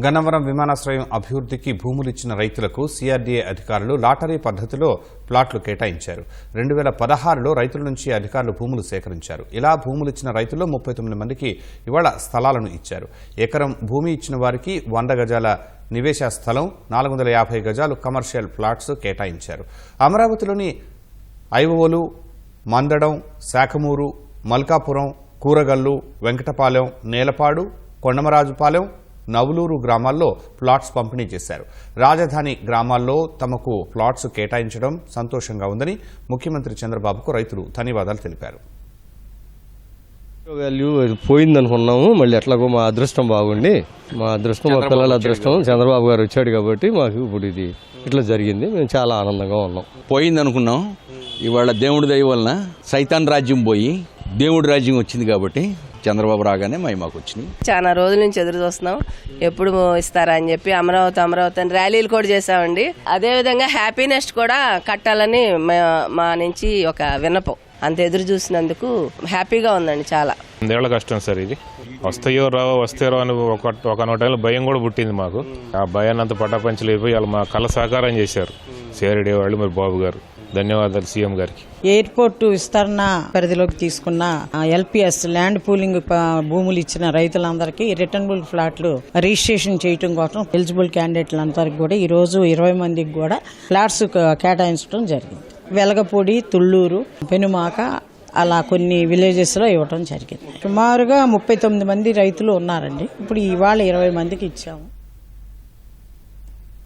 గన్నవరం విమానాశ్రయం అభివృద్ధికి భూములు ఇచ్చిన రైతులకు సీఆర్డీఏ అధికారులు లాటరీ పద్ధతిలో ప్లాట్లు కేటాయించారు. రెండు వేల పదహారులో రైతుల నుంచి అధికారులు భూములు సేకరించారు. ఇలా భూములు ఇచ్చిన రైతుల్లో ముప్పై తొమ్మిది మందికి ఇవాళ స్థలాలను ఇచ్చారు. ఎకరం భూమి ఇచ్చిన వారికి వంద గజాల నివేశ స్థలం నాలుగు వందల యాభై గజాలు కమర్షియల్ ప్లాట్స్ కేటాయించారు. అమరావతిలోని ఐఓలు మందడం శాఖమూరు మల్కాపురం కూరగల్లు వెంకటపాలెం నేలపాడు కొండమరాజుపాలెం నవులూరు గ్రామాల్లో ప్లాట్స్ పంపిణీ చేశారు. రాజధాని గ్రామాల్లో తమకు ప్లాట్స్ కేటాయించడం సంతోషంగా ఉందని ముఖ్యమంత్రి చంద్రబాబుకు రైతులు ధన్యవాదాలు తెలిపారు. వాల్యూ పోయింది అనుకున్నాము. మళ్ళీ ఎట్లాగో మా అదృష్టం బాగుండి. మా అదృష్టం మా పిల్లల అదృష్టం చంద్రబాబు గారు వచ్చాడు కాబట్టి మాకు ఇప్పుడు ఇది ఇట్లా జరిగింది. మేము చాలా ఆనందంగా ఉన్నాం. పోయింది అనుకున్నాం. ఇవాళ దేవుడి దయ వలన సైతాన్ రాజ్యం పోయి దేవుడి రాజ్యం వచ్చింది కాబట్టి చంద్రబాబు రాగానే మై మాకు వచ్చినాయి. చాలా రోజుల నుంచి ఎదురు చూస్తున్నాం. ఎప్పుడు ఇస్తారా అని చెప్పి అమరావతి అమరావతి అని ర్యాలీలు కూడా చేసామండి అదే విధంగా హ్యాపీనెస్ కూడా కట్టాలని మా- మా నుంచి ఒక విన్నపం. అంత ఎదురు చూసినందుకు హ్యాపీగా ఉందండి చాలా. వందేళ్ళ కష్టం సార్ ఇది. వస్తాయో రావో వస్తాయో అని ఒక ఒక నూటేళ్ళ భయం కూడా పుట్టింది మాకు. ఆ భయాన్ని అంత పటాపంచలు అయిపోయి వాళ్ళు మా కళ సహకారం చేశారు. సేరడే వాళ్ళు మరి బాబు గారు. ధన్యవాదాలు సీఎం గారికి. ఎయిర్పోర్ట్ విస్తరణ పరిధిలోకి తీసుకున్న ఎల్పిఎస్ ల్యాండ్ పూలింగ్ భూములు ఇచ్చిన రైతులందరికీ రిటర్నబుల్ ఫ్లాట్లు రిజిస్ట్రేషన్ చేయటం కోసం ఎలిజిబుల్ క్యాండిడేట్లందరికీ కూడా ఈ రోజు ఇరవై మందికి కూడా ఫ్లాట్స్ కేటాయించడం జరిగింది. వెలగపూడి తుళ్ళూరు పెనుమాక అలా కొన్ని విలేజెస్లో ఇవ్వటం జరిగింది. సుమారుగా ముప్పై తొమ్మిది మంది రైతులు ఉన్నారండి. ఇప్పుడు ఇవాళ ఇరవై మందికి ఇచ్చాము.